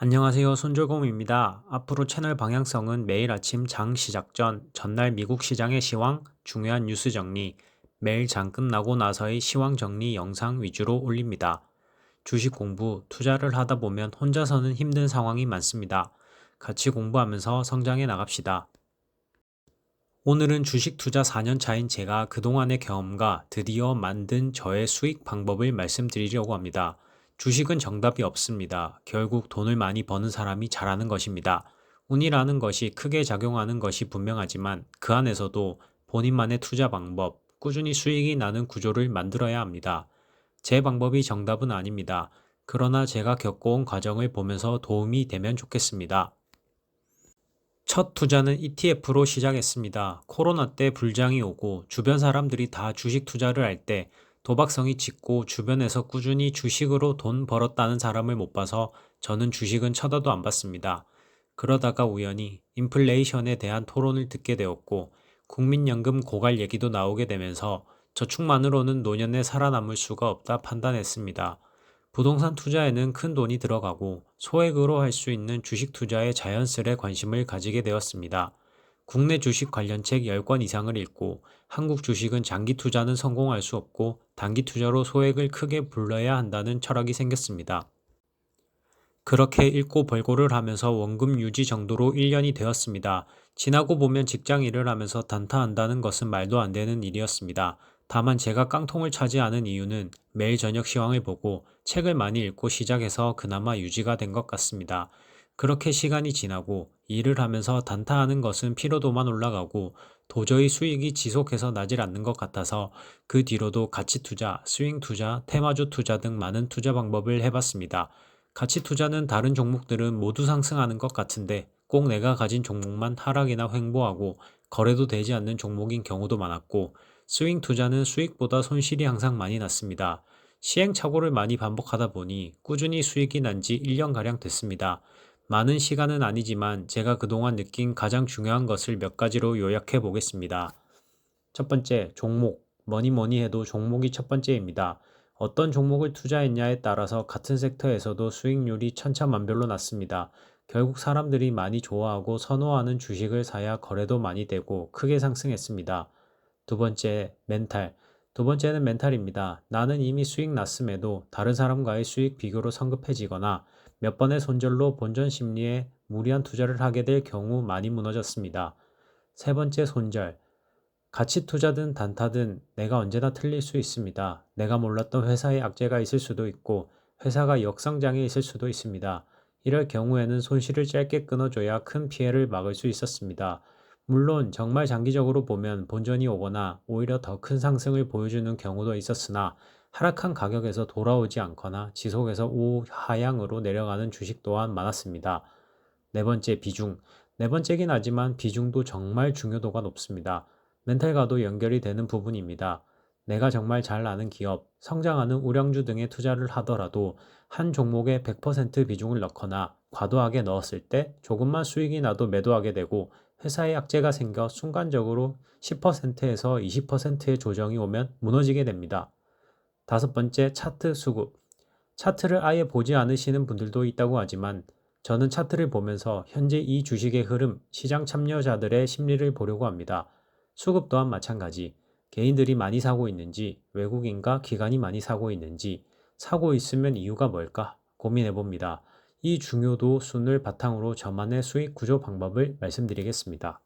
안녕하세요. 손절곰입니다. 앞으로 채널 방향성은 매일 아침 장 시작 전 전날 미국 시장의 시황, 중요한 뉴스 정리, 매일 장 끝나고 나서의 시황 정리 영상 위주로 올립니다. 주식 공부, 투자를 하다 보면 혼자서는 힘든 상황이 많습니다. 같이 공부하면서 성장해 나갑시다. 오늘은 주식 투자 4년 차인 제가 그동안의 경험과 드디어 만든 저의 수익 방법을 말씀드리려고 합니다. 주식은 정답이 없습니다. 결국 돈을 많이 버는 사람이 잘하는 것입니다. 운이라는 것이 크게 작용하는 것이 분명하지만 그 안에서도 본인만의 투자 방법, 꾸준히 수익이 나는 구조를 만들어야 합니다. 제 방법이 정답은 아닙니다. 그러나 제가 겪어온 과정을 보면서 도움이 되면 좋겠습니다. 첫 투자는 ETF로 시작했습니다. 코로나 때 불장이 오고 주변 사람들이 다 주식 투자를 할 때 도박성이 짙고 주변에서 꾸준히 주식으로 돈 벌었다는 사람을 못 봐서 저는 주식은 쳐다도 안 봤습니다. 그러다가 우연히 인플레이션에 대한 토론을 듣게 되었고 국민연금 고갈 얘기도 나오게 되면서 저축만으로는 노년에 살아남을 수가 없다 판단했습니다. 부동산 투자에는 큰 돈이 들어가고 소액으로 할 수 있는 주식 투자에 자연스레 관심을 가지게 되었습니다. 국내 주식 관련 책 10권 이상을 읽고 한국 주식은 장기 투자는 성공할 수 없고 단기 투자로 소액을 크게 불러야 한다는 철학이 생겼습니다. 그렇게 읽고 벌고를 하면서 원금 유지 정도로 1년이 되었습니다. 지나고 보면 직장 일을 하면서 단타한다는 것은 말도 안 되는 일이었습니다. 다만 제가 깡통을 차지 않은 이유는 매일 저녁 시황을 보고 책을 많이 읽고 시작해서 그나마 유지가 된 것 같습니다. 그렇게 시간이 지나고 일을 하면서 단타하는 것은 피로도만 올라가고 도저히 수익이 지속해서 나질 않는 것 같아서 그 뒤로도 가치 투자, 스윙 투자, 테마주 투자 등 많은 투자 방법을 해봤습니다. 가치 투자는 다른 종목들은 모두 상승하는 것 같은데 꼭 내가 가진 종목만 하락이나 횡보하고 거래도 되지 않는 종목인 경우도 많았고 스윙 투자는 수익보다 손실이 항상 많이 났습니다. 시행착오를 많이 반복하다 보니 꾸준히 수익이 난 지 1년가량 됐습니다. 많은 시간은 아니지만 제가 그동안 느낀 가장 중요한 것을 몇 가지로 요약해 보겠습니다. 첫 번째, 종목. 뭐니 뭐니 해도 종목이 첫 번째입니다. 어떤 종목을 투자했냐에 따라서 같은 섹터에서도 수익률이 천차만별로 났습니다. 결국 사람들이 많이 좋아하고 선호하는 주식을 사야 거래도 많이 되고 크게 상승했습니다. 두 번째, 멘탈. 두 번째는 멘탈입니다. 나는 이미 수익 났음에도 다른 사람과의 수익 비교로 성급해지거나 몇 번의 손절로 본전 심리에 무리한 투자를 하게 될 경우 많이 무너졌습니다. 세 번째 손절. 가치 투자든 단타든 내가 언제나 틀릴 수 있습니다. 내가 몰랐던 회사의 악재가 있을 수도 있고 회사가 역성장에 있을 수도 있습니다. 이럴 경우에는 손실을 짧게 끊어줘야 큰 피해를 막을 수 있었습니다. 물론 정말 장기적으로 보면 본전이 오거나 오히려 더 큰 상승을 보여주는 경우도 있었으나 하락한 가격에서 돌아오지 않거나 지속해서 우하향으로 내려가는 주식 또한 많았습니다. 네 번째 비중. 네 번째긴 하지만 비중도 정말 중요도가 높습니다. 멘탈과도 연결이 되는 부분입니다. 내가 정말 잘 아는 기업, 성장하는 우량주 등에 투자를 하더라도 한 종목에 100% 비중을 넣거나 과도하게 넣었을 때 조금만 수익이 나도 매도하게 되고 회사에 악재가 생겨 순간적으로 10%에서 20%의 조정이 오면 무너지게 됩니다. 다섯 번째, 차트 수급. 차트를 아예 보지 않으시는 분들도 있다고 하지만 저는 차트를 보면서 현재 이 주식의 흐름, 시장 참여자들의 심리를 보려고 합니다. 수급 또한 마찬가지. 개인들이 많이 사고 있는지, 외국인과 기관이 많이 사고 있는지, 사고 있으면 이유가 뭘까 고민해 봅니다. 이 중요도 순을 바탕으로 저만의 수익 구조 방법을 말씀드리겠습니다.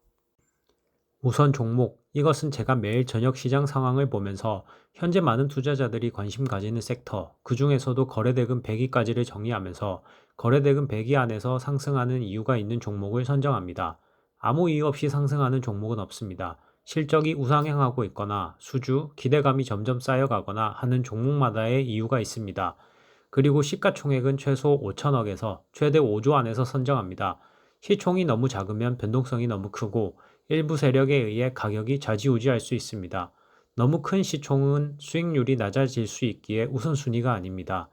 우선 종목. 이것은 제가 매일 저녁 시장 상황을 보면서 현재 많은 투자자들이 관심 가지는 섹터, 그 중에서도 거래대금 100위까지를 정리하면서 거래대금 100위 안에서 상승하는 이유가 있는 종목을 선정합니다. 아무 이유 없이 상승하는 종목은 없습니다. 실적이 우상향하고 있거나 수주, 기대감이 점점 쌓여가거나 하는 종목마다의 이유가 있습니다. 그리고 시가총액은 최소 5천억에서 최대 5조 안에서 선정합니다. 시총이 너무 작으면 변동성이 너무 크고 일부 세력에 의해 가격이 좌지우지할 수 있습니다. 너무 큰 시총은 수익률이 낮아질 수 있기에 우선순위가 아닙니다.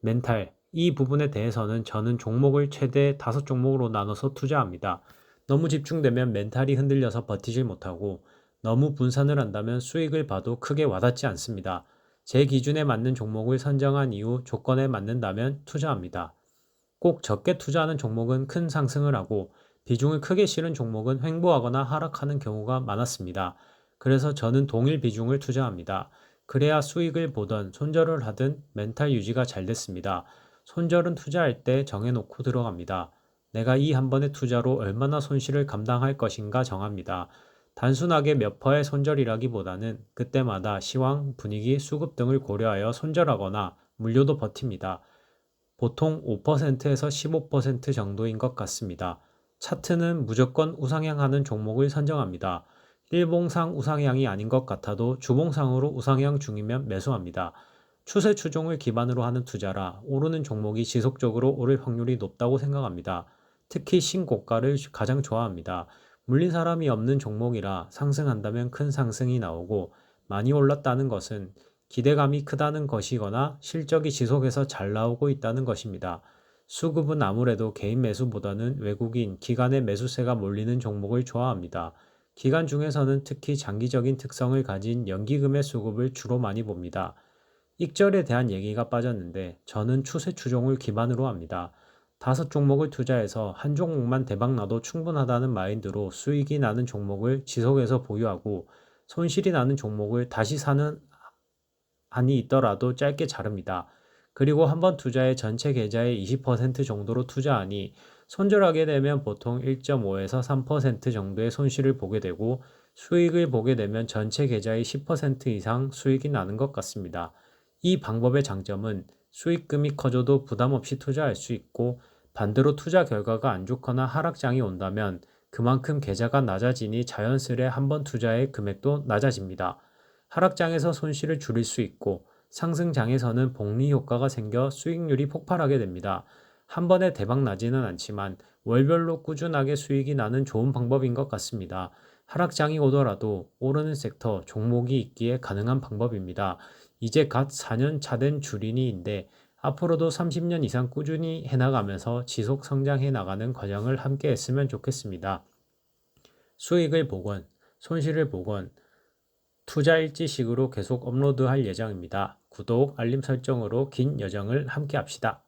멘탈, 이 부분에 대해서는 저는 종목을 최대 5종목으로 나눠서 투자합니다. 너무 집중되면 멘탈이 흔들려서 버티질 못하고 너무 분산을 한다면 수익을 봐도 크게 와닿지 않습니다. 제 기준에 맞는 종목을 선정한 이후 조건에 맞는다면 투자합니다. 꼭 적게 투자하는 종목은 큰 상승을 하고 비중을 크게 실은 종목은 횡보하거나 하락하는 경우가 많았습니다. 그래서 저는 동일 비중을 투자합니다. 그래야 수익을 보던 손절을 하든 멘탈 유지가 잘 됐습니다. 손절은 투자할 때 정해놓고 들어갑니다. 내가 이 한 번의 투자로 얼마나 손실을 감당할 것인가 정합니다. 단순하게 몇 퍼의 손절이라기보다는 그때마다 시황, 분위기, 수급 등을 고려하여 손절하거나 물려도 버팁니다. 보통 5%에서 15% 정도인 것 같습니다. 차트는 무조건 우상향하는 종목을 선정합니다. 일봉상 우상향이 아닌 것 같아도 주봉상으로 우상향 중이면 매수합니다. 추세 추종을 기반으로 하는 투자라 오르는 종목이 지속적으로 오를 확률이 높다고 생각합니다. 특히 신고가를 가장 좋아합니다. 물린 사람이 없는 종목이라 상승한다면 큰 상승이 나오고 많이 올랐다는 것은 기대감이 크다는 것이거나 실적이 지속해서 잘 나오고 있다는 것입니다. 수급은 아무래도 개인 매수보다는 외국인, 기관의 매수세가 몰리는 종목을 좋아합니다. 기관 중에서는 특히 장기적인 특성을 가진 연기금의 수급을 주로 많이 봅니다. 익절에 대한 얘기가 빠졌는데 저는 추세 추종을 기반으로 합니다. 다섯 종목을 투자해서 한 종목만 대박 나도 충분하다는 마인드로 수익이 나는 종목을 지속해서 보유하고 손실이 나는 종목을 다시 사는 한이 있더라도 짧게 자릅니다. 그리고 한 번 투자에 전체 계좌의 20% 정도로 투자하니 손절하게 되면 보통 1.5에서 3% 정도의 손실을 보게 되고 수익을 보게 되면 전체 계좌의 10% 이상 수익이 나는 것 같습니다. 이 방법의 장점은 수익금이 커져도 부담 없이 투자할 수 있고 반대로 투자 결과가 안 좋거나 하락장이 온다면 그만큼 계좌가 낮아지니 자연스레 한 번 투자의 금액도 낮아집니다. 하락장에서 손실을 줄일 수 있고 상승장에서는 복리 효과가 생겨 수익률이 폭발하게 됩니다. 한 번에 대박 나지는 않지만 월별로 꾸준하게 수익이 나는 좋은 방법인 것 같습니다. 하락장이 오더라도 오르는 섹터 종목이 있기에 가능한 방법입니다. 이제 갓 4년 차 된 주린이인데 앞으로도 30년 이상 꾸준히 해나가면서 지속 성장해 나가는 과정을 함께 했으면 좋겠습니다. 수익을 보건, 손실을 보건, 투자 일지식으로 계속 업로드할 예정입니다. 구독, 알림 설정으로 긴 여정을 함께 합시다.